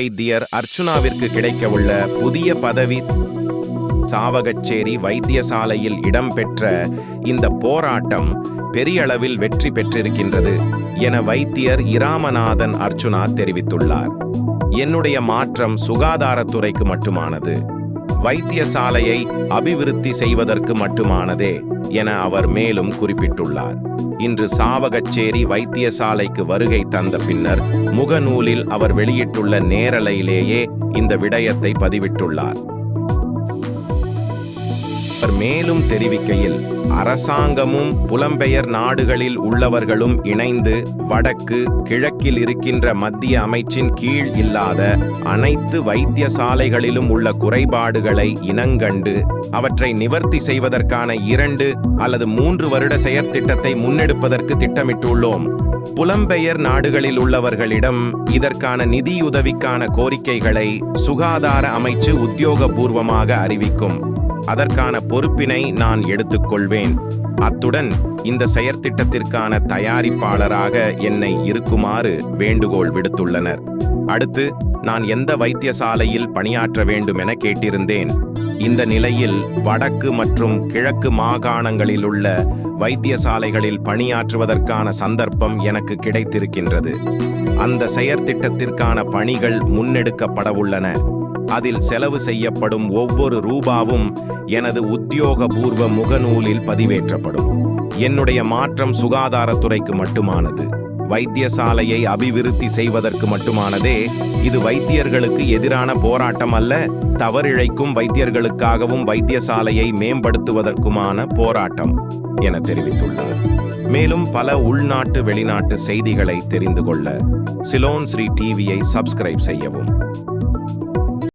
வைத்தியர் அர்ச்சுனாவிற்கு கிடைக்கவுள்ள புதிய பதவி சாவகச்சேரி வைத்தியசாலையில் இடம்பெற்ற இந்த போராட்டம் பெரிய அளவில் வெற்றி பெற்றிருக்கின்றது என வைத்தியர் இராமநாதன் அர்ச்சுனா தெரிவித்துள்ளார். என்னுடைய மாற்றம் சுகாதாரத்துறைக்கு மட்டுமானது. வைத்தியசாலையை அபிவிருத்தி செய்வதற்கு மட்டுமானதே. என அவர் மேலும் குறிப்பிட்டுள்ளார். இன்று சாவகச்சேரி வைத்தியசாலைக்கு வருகை தந்த பின்னர் முகநூலில் அவர் வெளியிட்டுள்ள நேரலையிலேயே இந்த விடயத்தை பதிவிட்டுள்ளார். அவர் மேலும் தெரிவிக்கையில் அரசாங்கமும் புலம்பெயர் நாடுகளில் உள்ளவர்களும் இணைந்து வடக்கு கிழக்கில் இருக்கின்ற மத்திய அமைச்சின் கீழ் இல்லாத அனைத்து வைத்தியசாலைகளிலும் உள்ள குறைபாடுகளை இனங்கண்டு அவற்றை நிவர்த்தி செய்வதற்கான இரண்டு அல்லது மூன்று வருட செயற்திட்டத்தை முன்னெடுப்பதற்கு திட்டமிட்டுள்ளோம். புலம்பெயர் நாடுகளில் உள்ளவர்களிடம் இதற்கான நிதியுதவிக்கான கோரிக்கைகளை சுகாதார அமைச்சு உத்தியோகபூர்வமாக அறிவிக்கும். அதற்கான பொறுப்பினை நான் எடுத்துக்கொள்வேன். அத்துடன் இந்த செயற்திட்டத்திற்கான தயாரிப்பாளராக என்னை இருக்குமாறு வேண்டுகோள் விடுத்துள்ளனர். அடுத்து நான் எந்த வைத்தியசாலையில் பணியாற்ற வேண்டும் என கேட்டிருந்தேன். இந்த நிலையில் வடக்கு மற்றும் கிழக்கு மாகாணங்களிலுள்ள வைத்தியசாலைகளில் பணியாற்றுவதற்கான சந்தர்ப்பம் எனக்கு கிடைத்திருக்கின்றது. அந்த செயற்திட்டத்திற்கான பணிகள் முன்னெடுக்கப்படவுள்ளன. அதில் செலவு செய்யப்படும் ஒவ்வொரு ரூபாவும் எனது உத்தியோகபூர்வ முகநூலில் பதிவேற்றப்படும். என்னுடைய மாற்றம் சுகாதாரத்துறைக்கு மட்டுமானது. வைத்தியசாலையை அபிவிருத்தி செய்வதற்கு மட்டுமானதே இது வைத்தியர்களுக்கு எதிரான போராட்டம் அல்ல தவறிழைக்கும் வைத்தியர்களுக்காகவும் வைத்தியசாலையை மேம்படுத்துவதற்குமான போராட்டம் என தெரிவித்துள்ளார் மேலும் பல உள்நாட்டு வெளிநாட்டு செய்திகளை தெரிந்து கொள்ள சிலோன் ஸ்ரீ டிவியை சப்ஸ்கிரைப் செய்யவும்.